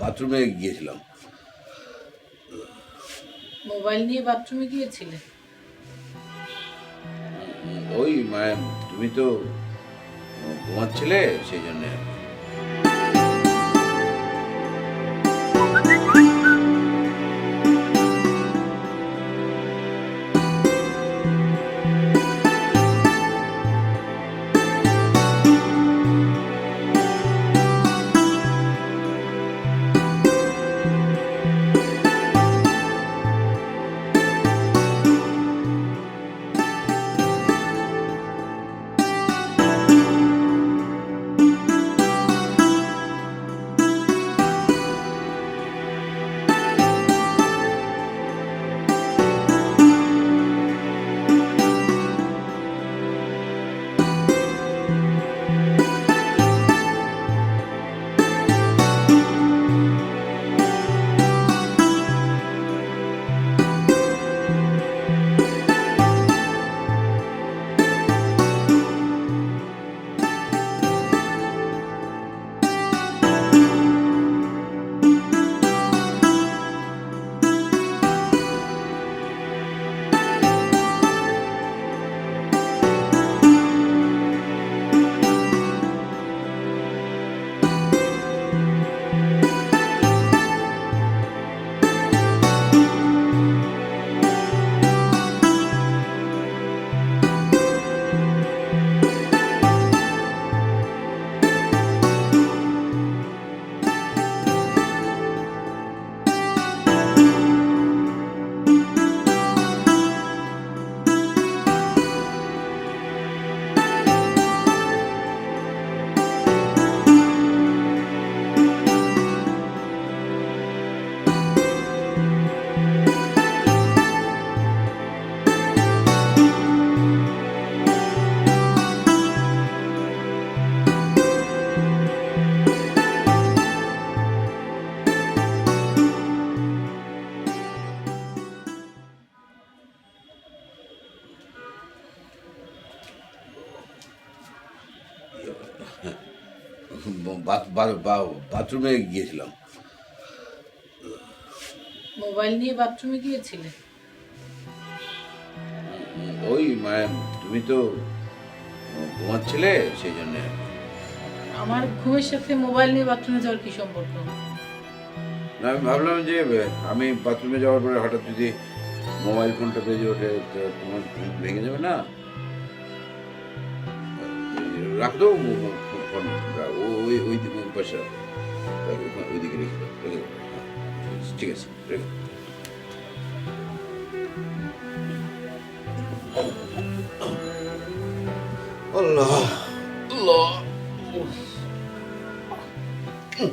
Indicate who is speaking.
Speaker 1: বাথরুমে গিয়েছিলাম।
Speaker 2: মোবাইল নিয়ে বাথরুমে গিয়েছিলে?
Speaker 1: ওই মানে তুমি তো ঘুমাচ্ছিলে সেই জন্য বাথরুমে গিয়েছিলাম।
Speaker 2: মোবাইল নিয়ে বাথরুমে গিয়েছিলে?
Speaker 1: ওই মানে তুমি তো ঘুমাচ্ছিলে সেই জন্য।
Speaker 2: আমার ঘুমের সাথে মোবাইল নিয়ে বাথরুমে যাওয়ার কি সম্পর্ক?
Speaker 1: না আমি ভাবলাম যে আমি বাথরুমে যাওয়ার পরে হঠাৎ যদি মোবাইল ফোনটা বেজে ওঠে তোমার ভেঙে যাবে না? রাখ দাও ফোন ওই ওই পাশে। ওইদিকে রেখে রেখে হ্যাঁ, ঠিক আছে রেখে আল্লাহ। উম।